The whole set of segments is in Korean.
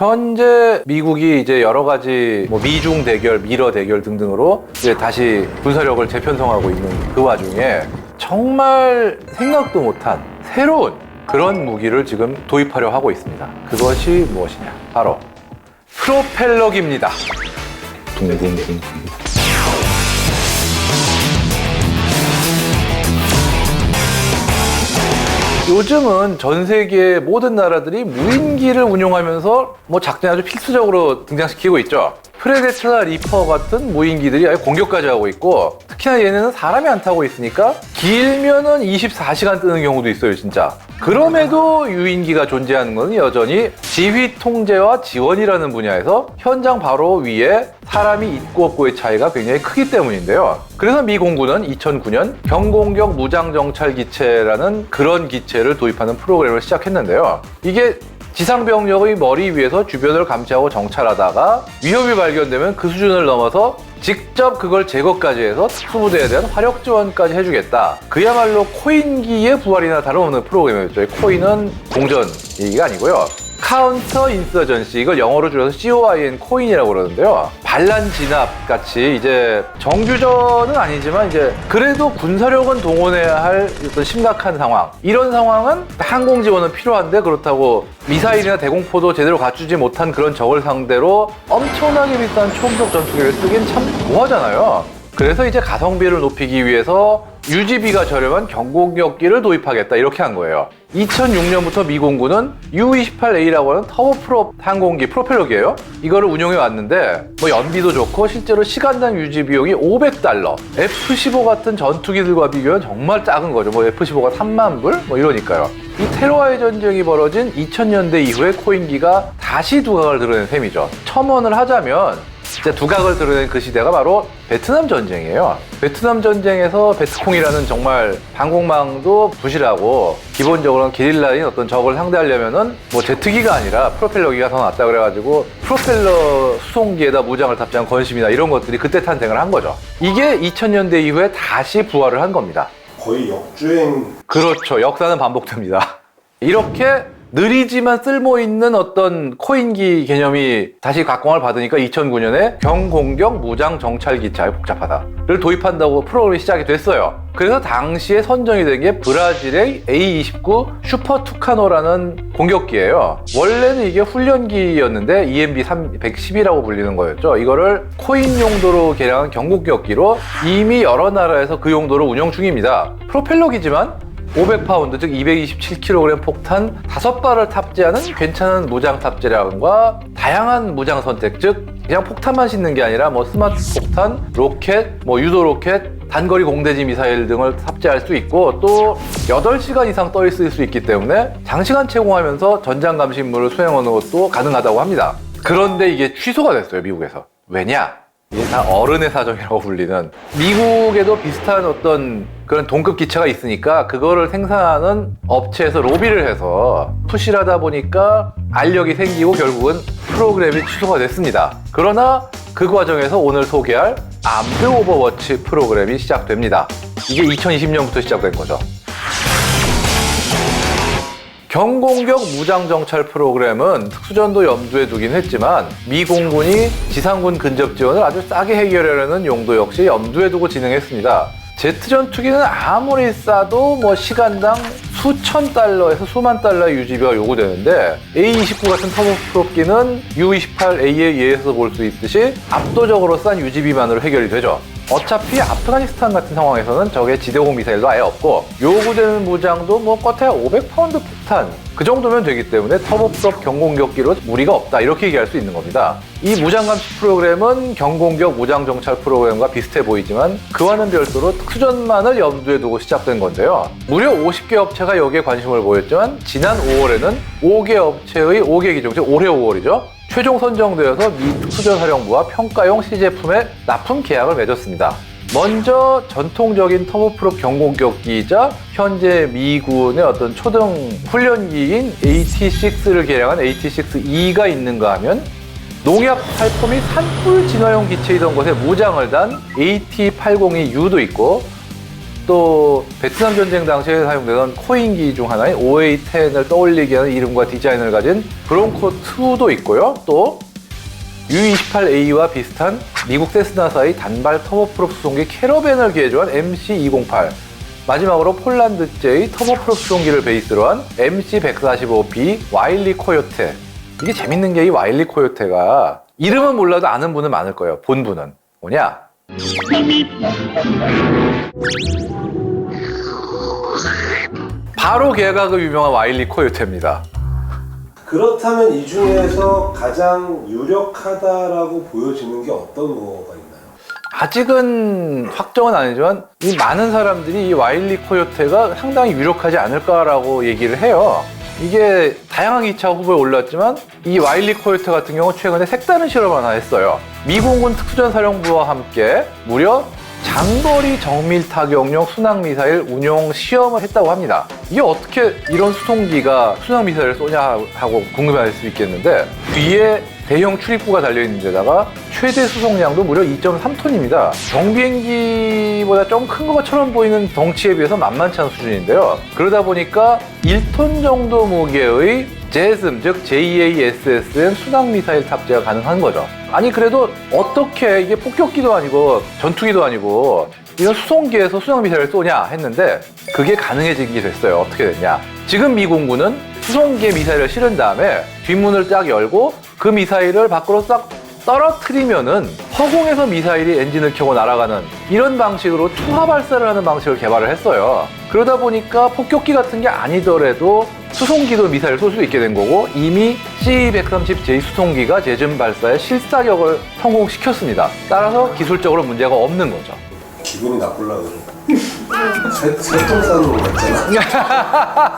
현재 미국이 이제 여러 가지 뭐 미중 대결, 미러 대결 등등으로 이제 다시 군사력을 재편성하고 있는 그 와중에 정말 생각도 못한 새로운 그런 무기를 지금 도입하려 하고 있습니다. 그것이 무엇이냐? 바로 프로펠러기입니다. 둥둥둥둥. 요즘은 전 세계 모든 나라들이 무인기를 운용하면서 뭐 작전에 아주 필수적으로 등장시키고 있죠. 프레데터나 리퍼 같은 무인기들이 아예 공격까지 하고 있고 특히나 얘네는 사람이 안 타고 있으니까 길면은 24시간 뜨는 경우도 있어요, 진짜. 그럼에도 유인기가 존재하는 것은 여전히 지휘 통제와 지원이라는 분야에서 현장 바로 위에 사람이 있고 없고의 차이가 굉장히 크기 때문인데요. 그래서 미 공군은 2009년 경공격 무장정찰 기체라는 그런 기체를 도입하는 프로그램을 시작했는데요. 이게 지상병력의 머리 위에서 주변을 감시하고 정찰하다가 위협이 발견되면 그 수준을 넘어서 직접 그걸 제거까지 해서 특수부대에 대한 화력 지원까지 해주겠다. 그야말로 코인기의 부활이나 다름없는 프로그램이었죠. 이 코인은 공전 얘기가 아니고요. 카운터 인서전시 이걸 영어로 줄여서 COIN 코인이라고 그러는데요. 반란 진압 같이 이제 정규전은 아니지만 이제 그래도 군사력은 동원해야 할 어떤 심각한 상황. 이런 상황은 항공 지원은 필요한데 그렇다고 미사일이나 대공포도 제대로 갖추지 못한 그런 적을 상대로 엄청나게 비싼 초음속 전투기를 쓰긴 참 뭐하잖아요. 그래서 이제 가성비를 높이기 위해서 유지비가 저렴한 경공격기를 도입하겠다 이렇게 한 거예요. 2006년부터 미 공군은 U-28A라고 하는 터보프롭 항공기 프로펠러기예요. 이거를 운용해 왔는데 뭐 연비도 좋고 실제로 시간당 유지 비용이 500달러. F-15 같은 전투기들과 비교하면 정말 작은 거죠. 뭐 F-15가 3만 불? 뭐 이러니까요. 이 테러와의 전쟁이 벌어진 2000년대 이후에 코인기가 다시 두각을 드러낸 셈이죠. 첨언을 하자면 진짜 두각을 드러낸 그 시대가 바로 베트남 전쟁이에요. 베트남 전쟁에서 베트콩이라는 정말 방공망도 부실하고 기본적으로는 게릴라인 어떤 적을 상대하려면은 뭐 제트기가 아니라 프로펠러기가 더 낫다 그래가지고 프로펠러 수송기에다 무장을 탑재한 건심이나 이런 것들이 그때 탄생을 한 거죠. 이게 2000년대 이후에 다시 부활을 한 겁니다. 거의 역주행 그렇죠. 역사는 반복됩니다. 이렇게 느리지만 쓸모 있는 어떤 코인기 개념이 다시 각광을 받으니까 2009년에 경공격 무장 정찰 기차 복잡하다를 도입한다고 프로그램이 시작이 됐어요. 그래서 당시에 선정이 된 게 브라질의 A29 슈퍼 투카노라는 공격기예요. 원래는 이게 훈련기였는데 EMB 110이라고 불리는 거였죠. 이거를 코인 용도로 개량한 경공격기로 이미 여러 나라에서 그 용도로 운영 중입니다. 프로펠러기지만 500파운드 즉 227kg 폭탄 5발을 탑재하는 괜찮은 무장 탑재량과 다양한 무장 선택 즉 그냥 폭탄만 싣는 게 아니라 뭐 스마트 폭탄, 로켓, 뭐 유도 로켓, 단거리 공대지 미사일 등을 탑재할 수 있고 또 8시간 이상 떠 있을 수 있기 때문에 장시간 채공하면서 전장 감시 임무를 수행하는 것도 가능하다고 합니다. 그런데 이게 취소가 됐어요, 미국에서. 왜냐? 이게 다 어른의 사정이라고 불리는 미국에도 비슷한 어떤 그런 동급 기체가 있으니까 그거를 생산하는 업체에서 로비를 해서 푸시하다 보니까 알력이 생기고 결국은 프로그램이 취소가 됐습니다. 그러나 그 과정에서 오늘 소개할 암드 오버워치 프로그램이 시작됩니다. 이게 2020년부터 시작된 거죠. 경공격 무장정찰 프로그램은 특수전도 염두에 두긴 했지만 미 공군이 지상군 근접 지원을 아주 싸게 해결하려는 용도 역시 염두에 두고 진행했습니다. 제트 전투기는 아무리 싸도 뭐 시간당 수천 달러에서 수만 달러의 유지비가 요구되는데 A29 같은 터보프롭기는 U28A에 의해서 볼 수 있듯이 압도적으로 싼 유지비만으로 해결이 되죠. 어차피 아프가니스탄 같은 상황에서는 적의 지대공 미사일도 아예 없고 요구되는 무장도 뭐 껏해야 500파운드 폭탄 그 정도면 되기 때문에 터보프롭 경공격기로 무리가 없다 이렇게 얘기할 수 있는 겁니다. 이 무장감시 프로그램은 경공격 무장정찰 프로그램과 비슷해 보이지만 그와는 별도로 특수전만을 염두에 두고 시작된 건데요. 무려 50개 업체가 여기에 관심을 보였지만 지난 5월에는 5개 업체의 5개 기종, 즉 올해 5월이죠. 최종 선정되어서 미 특수전사령부와 평가용 시제품의 납품 계약을 맺었습니다. 먼저 전통적인 터보프롭 경공격기이자 현재 미군의 어떤 초등 훈련기인 AT-6를 개량한 AT-6E가 있는가 하면 농약 살포 및 산불 진화용 기체이던 것에 무장을 단 AT-802U도 있고 또 베트남 전쟁 당시에 사용되던 코인기 중 하나인 OA-10을 떠올리게 하는 이름과 디자인을 가진 브론코 2도 있고요. 또 U-28A와 비슷한 미국 세스나사의 단발 터보프롭 수송기 캐러밴을 기해주한 MC-208 마지막으로 폴란드제의 터보프롭 수송기를 베이스로 한 MC-145B 와일리 코요테 이게 재밌는 게 이 와일리 코요테가 이름은 몰라도 아는 분은 많을 거예요. 본 분은 뭐냐? 바로 걔가 그 유명한 와일리 코요테입니다. 그렇다면 이 중에서 가장 유력하다라고 보여지는 게 어떤 뭐가 있나요? 아직은 확정은 아니지만 이 많은 사람들이 이 와일리 코요테가 상당히 유력하지 않을까라고 얘기를 해요. 이게 다양한 기차 후보에 올랐지만 이 와일리 코요테 같은 경우 최근에 색다른 실험을 하나 했어요. 미공군 특수전사령부와 함께 무려 장거리 정밀 타격용 순항 미사일 운용 시험을 했다고 합니다. 이게 어떻게 이런 수송기가 순항 미사일을 쏘냐 하고 궁금해할 수 있겠는데 뒤에 대형 출입구가 달려 있는 데다가 최대 수송량도 무려 2.3톤입니다. 경비행기보다 좀 큰 것처럼 보이는 덩치에 비해서 만만치 않은 수준인데요. 그러다 보니까 1톤 정도 무게의 제즘, 즉 JASSM 순항 미사일 탑재가 가능한 거죠. 아니 그래도 어떻게 이게 폭격기도 아니고 전투기도 아니고 이런 수송기에서 순항 미사일을 쏘냐 했는데 그게 가능해진 게 됐어요. 어떻게 됐냐? 지금 미 공군은 수송기에 미사일을 실은 다음에 뒷문을 딱 열고 그 미사일을 밖으로 싹 떨어뜨리면은 허공에서 미사일이 엔진을 켜고 날아가는 이런 방식으로 투하 발사를 하는 방식을 개발을 했어요. 그러다 보니까 폭격기 같은 게 아니더라도 수송기도 미사일을 쏠 수 있게 된 거고 이미 C-130J 수송기가 제즘 발사에 실사격을 성공시켰습니다. 따라서 기술적으로 문제가 없는 거죠. 기분이 나쁠라 그래. 새- 새똥 싸는 거 같잖아.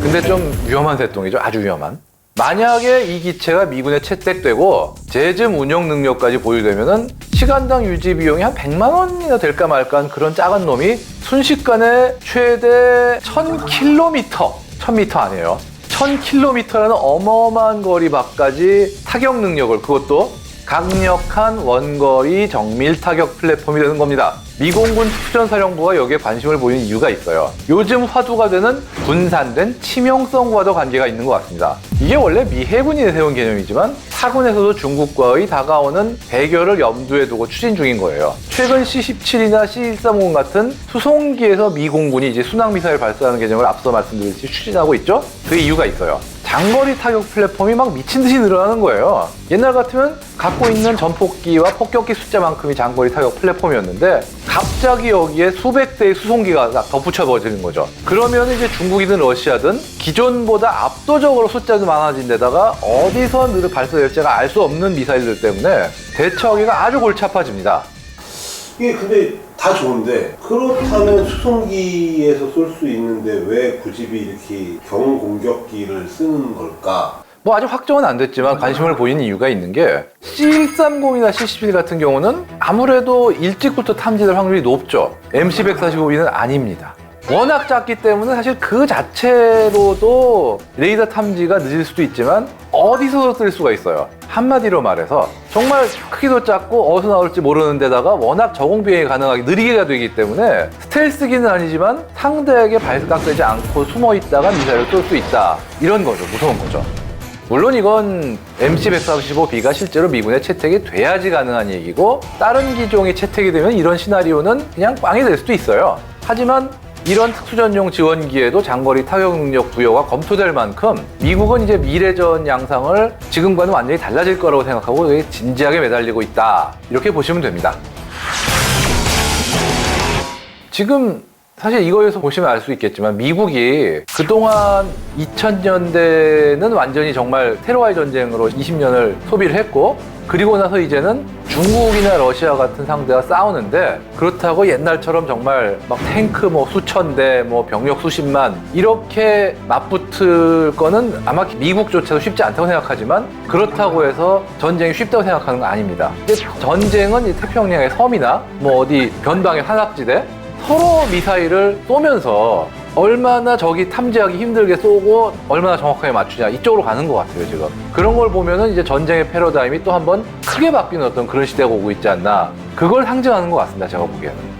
근데 좀 위험한 새똥이죠. 아주 위험한. 만약에 이 기체가 미군에 채택되고 제즘 운영 능력까지 보유되면은 시간당 유지 비용이 한 100만 원이나 될까 말까 한 그런 작은 놈이 순식간에 최대 1000km, 1000m 아니에요. 1000km라는 어마어마한 거리 밖까지 타격 능력을 그것도 강력한 원거리 정밀 타격 플랫폼이 되는 겁니다. 미공군 특전사령부가 여기에 관심을 보이는 이유가 있어요. 요즘 화두가 되는 분산된 치명성과도 관계가 있는 것 같습니다. 이게 원래 미 해군이 내세운 개념이지만 사군에서도 중국과의 다가오는 대결을 염두에 두고 추진 중인 거예요. 최근 C-17이나 C-130 같은 수송기에서 미 공군이 이제 순항미사일 발사하는 개념을 앞서 말씀드렸듯이 추진하고 있죠. 그 이유가 있어요. 장거리 타격 플랫폼이 막 미친 듯이 늘어나는 거예요. 옛날 같으면 갖고 있는 전폭기와 폭격기 숫자만큼이 장거리 타격 플랫폼이었는데 갑자기 여기에 수백 대의 수송기가 딱 덧붙여 버리는 거죠. 그러면 이제 중국이든 러시아든 기존보다 압도적으로 숫자도 많아진 데다가 어디서 늘 발사될지가 알 수 없는 미사일들 때문에 대처하기가 아주 골치 아파집니다. 이게 근데 다 좋은데 그렇다면 수송기에서 쏠 수 있는데 왜 굳이 이렇게 경공격기를 쓰는 걸까? 뭐 아직 확정은 안 됐지만 관심을 보이는 이유가 있는 게 C130이나 C11 같은 경우는 아무래도 일찍부터 탐지될 확률이 높죠. MC145B는 아닙니다. 워낙 작기 때문에 사실 그 자체로도 레이더 탐지가 늦을 수도 있지만 어디서도 뜰 수가 있어요. 한마디로 말해서 정말 크기도 작고 어디서 나올지 모르는 데다가 워낙 저공 비행이 가능하게 느리게가 되기 때문에 스텔스기는 아니지만 상대에게 발각되지 않고 숨어 있다가 미사일을 쏠 수 있다. 이런 거죠. 무서운 거죠. 물론 이건 MC-135B가 실제로 미군에 채택이 돼야지 가능한 얘기고 다른 기종이 채택이 되면 이런 시나리오는 그냥 꽝이 될 수도 있어요. 하지만 이런 특수전용 지원기에도 장거리 타격 능력 부여가 검토될 만큼 미국은 이제 미래전 양상을 지금과는 완전히 달라질 거라고 생각하고 진지하게 매달리고 있다. 이렇게 보시면 됩니다. 지금 사실 이거에서 보시면 알 수 있겠지만 미국이 그동안 2000년대는 완전히 정말 테러와의 전쟁으로 20년을 소비를 했고 그리고 나서 이제는 중국이나 러시아 같은 상대와 싸우는데 그렇다고 옛날처럼 정말 막 탱크 뭐 수천 대, 뭐 병력 수십만 이렇게 맞붙을 거는 아마 미국조차도 쉽지 않다고 생각하지만 그렇다고 해서 전쟁이 쉽다고 생각하는 건 아닙니다. 전쟁은 이 태평양의 섬이나 뭐 어디 변방의 한합지대 서로 미사일을 쏘면서 얼마나 적이 탐지하기 힘들게 쏘고 얼마나 정확하게 맞추냐 이쪽으로 가는 것 같아요 지금. 그런 걸 보면은 이제 전쟁의 패러다임이 또 한번 크게 바뀌는 어떤 그런 시대가 오고 있지 않나. 그걸 상징하는 것 같습니다 제가 보기에는